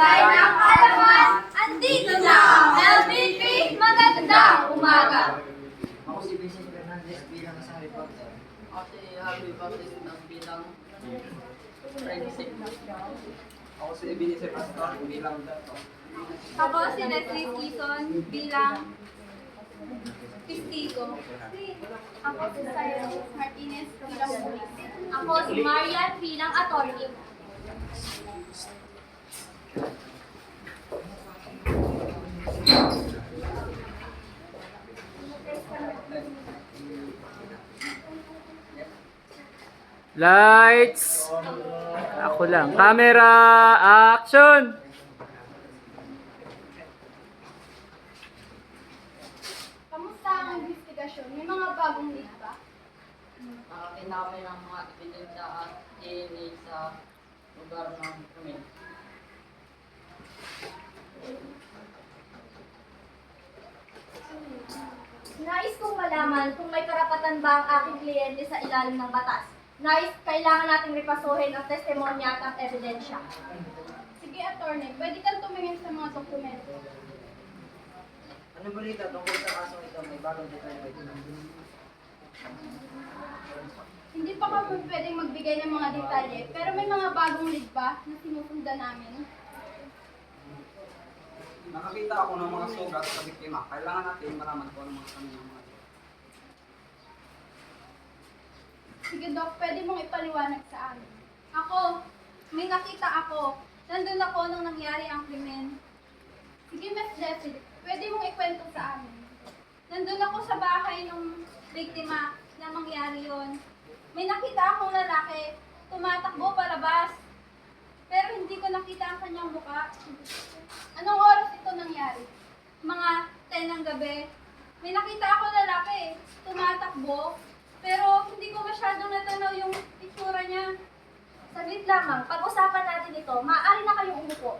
Gaya ng kalaman, andito na ang LB3 Magandang Umaga! Ako si Vincent Fernandez bilang isang reporter. Ako si Harvey bilang forensic. Ako si Ebenezer Pastor bilang dato. Ako si Leslie Kison bilang Pistigo. Ako si Cyrus Martinez bilang pulis. Ako si Marian bilang attorney. Lights! Ako lang. Camera! Action! Kamusta ang investigasyon? May mga bagong lead ba? Kami ng mga ebidensya at DNA sa lugar ng krimen. Nais kong malaman kung may karapatan ba ang aking kliyente sa ilalim ng batas. Nais, kailangan nating ripasuhin ang testimonya at ang ebidensya. Sige, attorney. Pwede kang tumingin sa mga dokumento. Anong balita tungkol sa kasong ito? May bagong detalye ba ito? Hindi pa kami pwedeng magbigay ng mga detalye, pero may mga bagong lead ba na sinusundan namin? Nakakita ako ng mga sugat sa biktima. Kailangan natin malaman kung ano mga kanilang mga Sige, Doc, pwede mong ipaliwanag sa amin. Ako, may nakita ako. Nandun ako nung nangyari ang krimen. Sige, Miss Jessie, pwede mong ikwento sa amin. Nandun ako sa bahay ng biktima na mangyari yon. May nakita akong lalaki, tumatakbo palabas. Pero hindi ko nakita ang kanyang mukha. Anong oras ito nangyari? Mga 10 ng gabi. May nakita ako lalaki, tumatakbo, pero hindi ko masyadong natanaw yung itsura niya. Saglit lamang, pag-usapan natin ito, maaari na kayong umupo.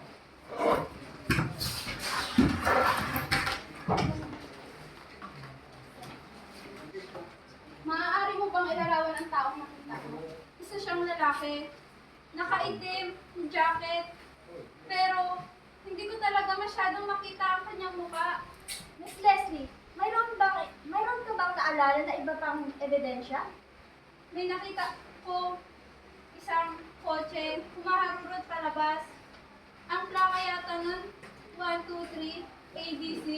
Maaari mo bang ilarawan ang taong nakita mo? Isa siyang lalaki, nakaitim, jacket, pero hindi ko talaga masyadong makita ang kanyang mukha. Miss Leslie, mayroon bang mayroon ka bang naalala na iba pang ebidensya? May nakita ko isang kotse humaharurot palabas. Ang plaka yata nun, 1, 2, 3, ABC.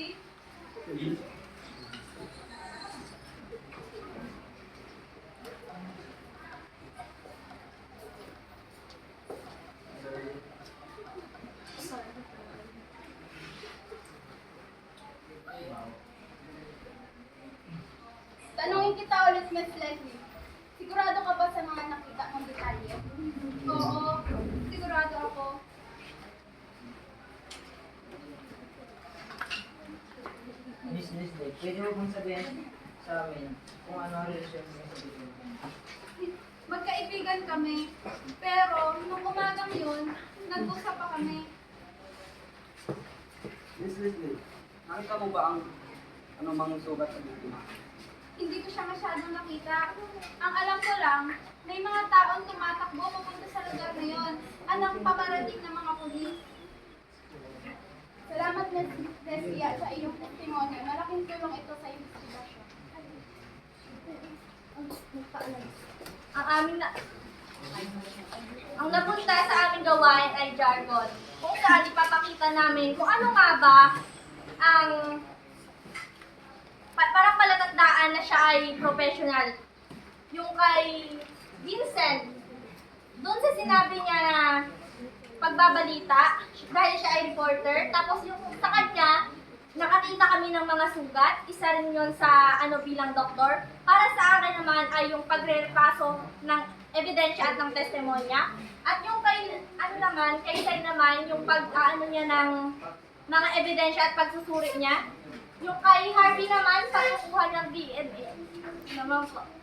Miss Leslie. Sigurado ka ba sa mga nakita mong detalye? Oo, sigurado ako. Miss Leslie, pwede mo bang sabihin sa amin kung ano ang relasyon mo sa video? Magkaibigan kami, pero nung umagang yun, nag-usap pa kami. Miss Leslie, nakita mo ba ang anumang sugat sa biktima? Hindi ko siya masyadong nakita. Ang alam ko lang, may mga taong tumatakbo papunta sa lugar na yun. Anong paparating ng mga pulis. Salamat, Desia, sa iyong testimonya. Malaking tulong ito sa investigasyon. Ang aming na... Ang napunta sa aming gawain ay jargon. Kung saan ipapakita namin kung ano nga ba ang palatandaan na siya ay professional. Yung kay Vincent, doon sa sinabi niya na pagbabalita, dahil siya ay reporter, tapos yung sa kanya, nakakita kami ng mga sugat, isa rin yun sa ano bilang doktor. Para sa akin naman ay yung pagre-repaso ng ebidensya at ng testimonya. At yung kay, ano naman, kay Sai naman, yung pag, ano niya ng mga ebidensya at pagsusuri niya. Yung kay Harvey naman, pagkukuha ng DNA. Naman po.